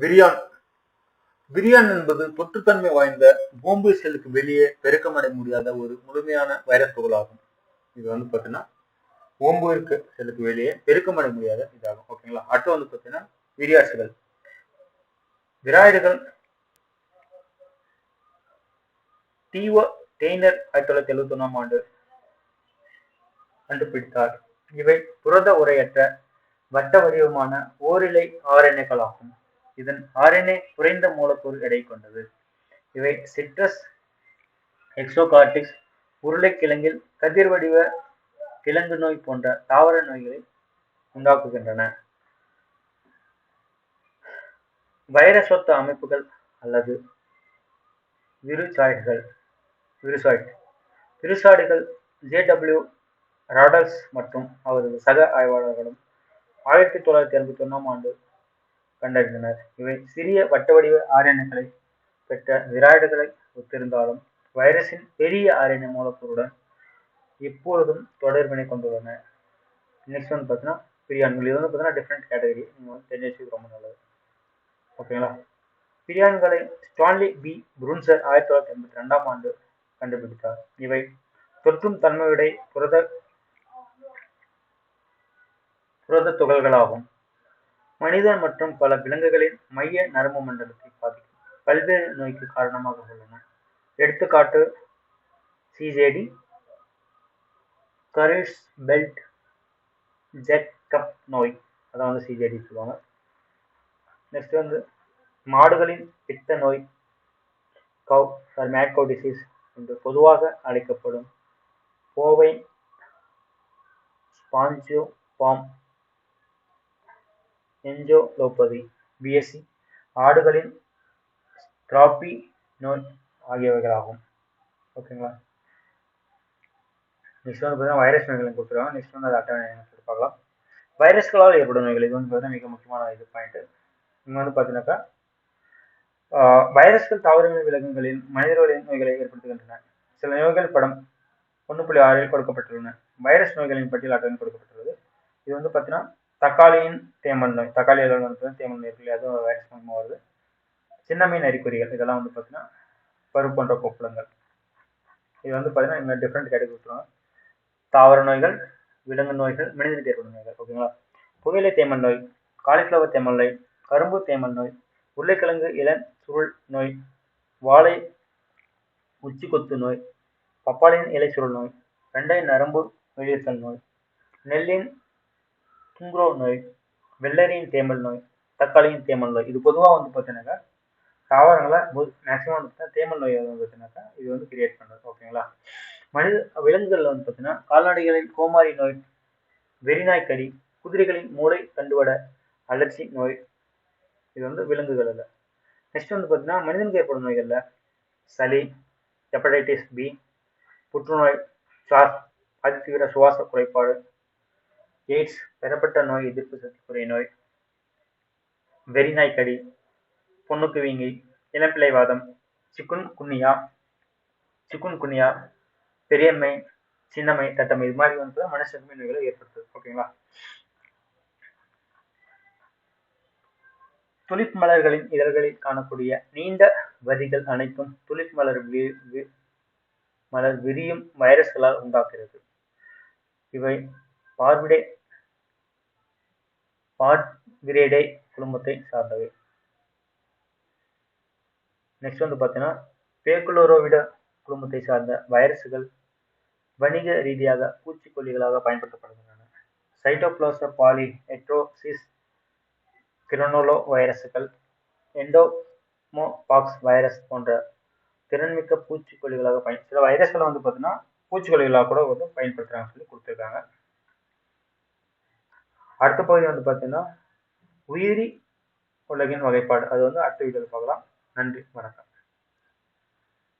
விரியான் விரியான் என்பது தொற்றுத்தன்மை வாய்ந்த போம்பு செல்லுக்கு வெளியே பெருக்கமடைய முடியாத ஒரு முழுமையான வைரஸ் துகளாகும். இது வந்து பார்த்தீங்கன்னா ஓம்புவிற்கு செல்லுக்கு வெளியே பெருக்கமடைய முடியாத இதாகும். ஓகேங்களா அடுத்து வந்து பார்த்தீங்கன்னா விரியாசுகள். விராய்டுகள் தீவ டெய்னர் ஆயிரத்தி தொள்ளாயிரத்தி எழுபத்தி ஒன்றாம் ஆண்டு கண்டுபிடித்தார். இவை புரத உரையற்ற வட்ட வடிவமான ஓரிலை ஆர்என்ஏக்களாகும் இதன் ஆர்என்ஏ குறைந்த மூலக்கூறு எடை கொண்டது. இவை சிட்ரஸ் எக்ஸோகார்டிக்ஸ் உருளைக்கிழங்கில் கதிர்வடிவ கிழங்கு நோய் போன்ற தாவர நோய்களை உண்டாக்குகின்றன. வைரஸ் ஒத்த அமைப்புகள் அல்லது விருசாய்டுகள் விருசாய்ட். விருசாய்டுகள் ஜேடபிள்யூ ராடல்ஸ் மற்றும் அவரது சக ஆய்வாளர்களும் ஆயிரத்தி தொள்ளாயிரத்தி எண்பத்தி ஒன்றாம் ஆண்டு கண்டறிந்தனர். இவை சிறிய வட்ட வடிவ ஆர்என்ஏக்களை பெற்ற விராய்டுகளை ஒத்திருந்தாலும் வைரஸின் பெரிய ஆர்என்ஏ மூலக்கூறுடன் எப்பொழுதும் தொடர்பினை கொண்டுள்ளன. நெக்ஸ்ட் வந்து பார்த்தீங்கன்னா பிரியான்கள். இது வந்து பார்த்தீங்கன்னா டிஃப்ரெண்ட் கேட்டகரி நீங்கள் வந்து தெரிஞ்சு வச்சுக்க ரொம்ப நல்லது. ஓகேங்களா பிரியான்களை ஸ்டான்லி பி. புருன்சர் ஆயிரத்தி தொள்ளாயிரத்தி எண்பத்தி ரெண்டாம் ஆண்டு கண்டுபிடித்தார். இவை தொற்றும் தன்மையுடை புரத புரத துகள்களாகும். மனிதன் மற்றும் பல விலங்குகளின் மைய நரம்பு மண்டலத்தை பாதிக்கும். பல்வேறு நோய்க்கு காரணமாக உள்ளன. எடுத்துக்காட்டு சிஜேடி கரிஸ் பெல்ட் ஜெட் கப் நோய். அதான் வந்து சிஜேடி சொல்லுவாங்க. நெக்ஸ்ட் வந்து மாடுகளின் பித்த நோய் கவ் மேட் கவ் டிசீஸ் என்று பொதுவாக அழைக்கப்படும். கோவை ஸ்பான்ஜியோ பாம் என்ஜோலோபதி பிஎஸ்சி ஆடுகளின் டிராபி நோய் ஆகியவைகளாகும். ஓகேங்களா? நெக்ஸ்ட் வந்து பார்த்தீங்கன்னா வைரஸ் நோய்களை கொடுத்துருவாங்க நெக்ஸ்ட் வந்து அது அட்டவணை சொல்லி பார்க்கலாம். வைரஸ்களால் ஏற்படும் நோய்கள் இது வந்து பார்த்தீங்கன்னா மிக முக்கியமான இது பாயிண்ட்டு இங்கே வந்து பார்த்தீங்கன்னாக்கா வைரஸ்கள் தாவரங்கள் விலங்குகளில் மனிதர்களின் நோய்களை ஏற்படுத்துகின்றன. சில நோய்கள் படம் ஒன்று புள்ளி ஆறில் கொடுக்கப்பட்டுள்ளன. வைரஸ் நோய்களின் பட்டியல் அட்டவணை கொடுக்கப்பட்டுள்ளது. இது வந்து பார்த்தீங்கன்னா தக்காளியின் தேமல் நோய் தக்காளி அளவில் வந்து தேமல் நோய் இருக்கு அதுவும் வைரஸ் மூலமாக வருது. சின்ன மீன் அறிகுறிகள் இதெல்லாம் வந்து பார்த்தீங்கன்னா பருப்பு போன்ற கொப்பளங்கள். இது வந்து பார்த்தீங்கன்னா இங்கே டிஃப்ரெண்ட் கேட்டகரி கொடுத்துருவாங்க தாவர நோய்கள் விலங்கு நோய்கள் மனிதனுக்கு ஏற்படும் நோய்கள் ஓகேங்களா புகையிலை தேமல் நோய் காலிஃப்ளவர் தேமல் நோய் கரும்பு தேமல் நோய் உருளைக்கிழங்கு இளம் சுருள் நோய் வாழை உச்சி கொத்து நோய் பப்பாளியின் இலை சுருள் நோய் வெண்டை நரம்பு வெளியேற்றல் நோய் நெல்லின் குங்குரோ நோய் வெள்ளரியின் தேமல் நோய் தக்காளியின் தேமல் நோய் இது பொதுவாக வந்து பார்த்தீங்கன்னாக்கா தாவரங்களை மேக்ஸிமம் வந்து பார்த்தீங்கன்னா தேமல் நோய் வந்து பார்த்தீங்கன்னாக்கா இது வந்து கிரியேட் பண்ணுறது ஓகேங்களா மனித விலங்குகளில் வந்து பார்த்தீங்கன்னா கால்நடைகளின் கோமாரி நோய் வெறிநாய் கடி குதிரைகளின் மூளை தண்டுவட அலர்ச்சி நோய் இது வந்து விலங்குகளில். நெக்ஸ்ட் வந்து பார்த்தீங்கன்னா மனிதனுக்கு ஏற்படும் நோய்களில் சளி ஹெப்படைட்டிஸ் பி புற்றுநோய் சாஸ் அதிதீவிர சுவாச குறைபாடு எய்ட்ஸ் பெறப்பட்ட நோய் எதிர்ப்பு சக்தி குறை நோய். வெறிநாய்க்கடி பொண்ணுக்கு வீங்கி இளம்பிள்ளைவாதம் சிக்குன் குன்னியா சிக்குன் குன்னியா பெரியம்மை சின்னம்மை தட்டம்மை இது மாதிரி வந்து மனுஷனுக்கு நோய்களை ஏற்படுத்துது. ஓகேங்களா? துளிப் மலர்களின் இதழ்களில் காணக்கூடிய நீண்ட வரிகள் அனைத்தும் துளிப் மலர் மலர் விரியும் வைரஸ்களால் உண்டாக்குகிறது. இவை பார்விரேடே குடும்பத்தை சார்ந்தவை. நெக்ஸ்ட் வந்து பார்த்தீங்கன்னா பேக்குலோரோவிட குடும்பத்தை சார்ந்த வைரசுகள் வணிக ரீதியாக பூச்சிக்கொல்லிகளாக பயன்படுத்தப்படுகின்றன. சைட்டோபிளாச பாலி எட்ரோசிஸ் கிரனோலோ வைரஸுகள் எண்டோமோபாக்ஸ் வைரஸ் போன்ற திறன்மிக்க பூச்சிக்கொல்லிகளாக பயன் சில வைரஸ்களை வந்து பார்த்தீங்கன்னா பூச்சிக்கொல்லிகளாக கூட வந்து பயன்படுத்துகிறாங்கன்னு சொல்லி கொடுத்துருக்காங்க. அடுத்த பகுதி வந்து பார்த்தீங்கன்னா உயிரி உலகின் வகைப்பாடு. அது வந்து அடுத்த வீடியோவில் பார்க்கலாம். நன்றி வணக்கம்.